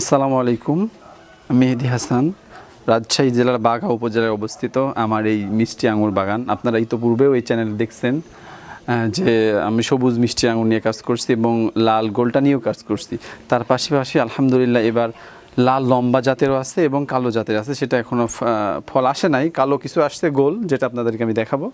আসসালামু আলাইকুম মেহেদি হাসান, রাজশাহী জেলার বাঘা উপজেলায় অবস্থিত আমার এই মিষ্টি আঙুর বাগান। আপনারা ইতোপূর্বেও এই চ্যানেল দেখছেন যে আমি সবুজ মিষ্টি আঙুর নিয়ে কাজ করছি এবং লাল গোলটা নিয়েও কাজ করছি। তার পাশাপাশি আলহামদুলিল্লাহ এবার লাল, লম্বা জাতেরও আছে এবং কালো জাতের আছে। সেটা এখনও ফল আসে নাই। কালো কিছু আসছে গোল, যেটা আপনাদেরকে আমি দেখাবো।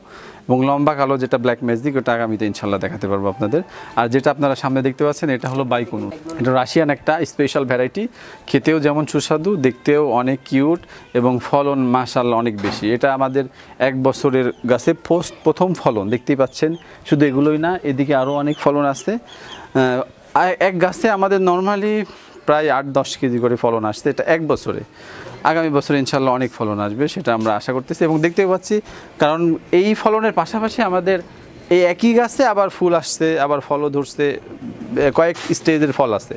এবং লম্বা কালো যেটা ব্ল্যাক ম্যাজিক ওটা আগামীতে ইনশাল্লাহ দেখাতে পারব আপনাদের। আর যেটা আপনারা সামনে দেখতে পাচ্ছেন, এটা হলো বাইকুনু। এটা রাশিয়ান একটা স্পেশাল ভ্যারাইটি খেতেও যেমন সুস্বাদু, দেখতেও অনেক কিউট এবং ফলন মাশাল্লাহ অনেক বেশি। এটা আমাদের এক বছরের গাছে পোস্ট প্রথম ফলন, দেখতেই পাচ্ছেন। শুধু এগুলোই না, এদিকে আরও অনেক ফলন আছে। এক গাছে আমাদের নর্মালি প্রায় আট, দশ কেজি করে ফলন আসছে। এটা এক বছরে। আগামী বছরে ইনশাল্লাহ অনেক ফলন আসবে, সেটা আমরা আশা করতেছি এবং দেখতে পাচ্ছি, কারণ এই ফলনের পাশাপাশি আমাদের এই একই গাছে আবার ফুল আসছে, আবার ফলও ধরছে কয়েক স্টেজের ফল আছে।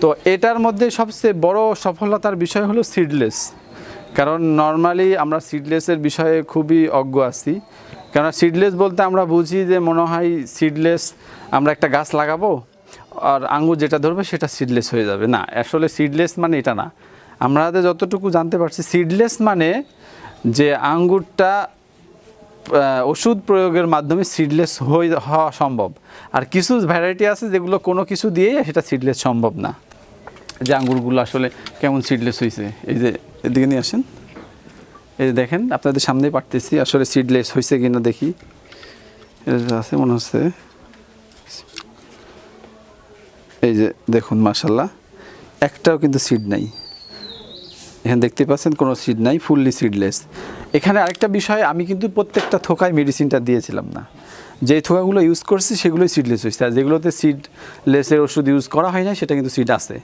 তো এটার মধ্যে সবচেয়ে বড় সফলতার বিষয় হলো সিডলেস কারণ নর্মালি আমরা সিডলেসের বিষয়ে খুবই অজ্ঞ আছি। কেননা সিডলেস বলতে আমরা বুঝি যে মনে হয় সিডলেস আমরা একটা গাছ লাগাবো আর আঙ্গুর যেটা ধরবে সেটা সিডলেস হয়ে যাবে। না, আসলে সিডলেস মানে এটা না। আমাদের যতটুকু জানতে পারছি সিডলেস মানে যে আঙ্গুরটা ওষুধ প্রয়োগের মাধ্যমে সিডলেস হয়ে হওয়া সম্ভব। আর কিছু ভ্যারাইটি আছে যেগুলো কোনো কিছু দিয়েই সেটা সিডলেস সম্ভব না। যে আঙ্গুরগুলো আসলে কেমন সিডলেস হয়েছে এই যে, এদিকে নিয়ে আসেন। এই যে দেখেন, আপনাদের সামনেই পারতেছি আসলে সিডলেস হয়েছে কিনা দেখি। আছে, মনে হচ্ছে। এই যে দেখুন মাশাল্লাহ একটাও কিন্তু সিড নাই। এখানে দেখতে পাচ্ছেন কোনো সিড নাই ফুললি সিডলেস এখানে আরেকটা বিষয়, আমি কিন্তু প্রত্যেকটা থোকায় মেডিসিনটা দিয়েছিলাম না। যে থোকাগুলো ইউজ করছি, সেগুলোই সিডলেস হয়েছে। আর যেগুলোতে সিডলেসের ওষুধ ইউজ করা হয় না সেটা কিন্তু সিড আছে।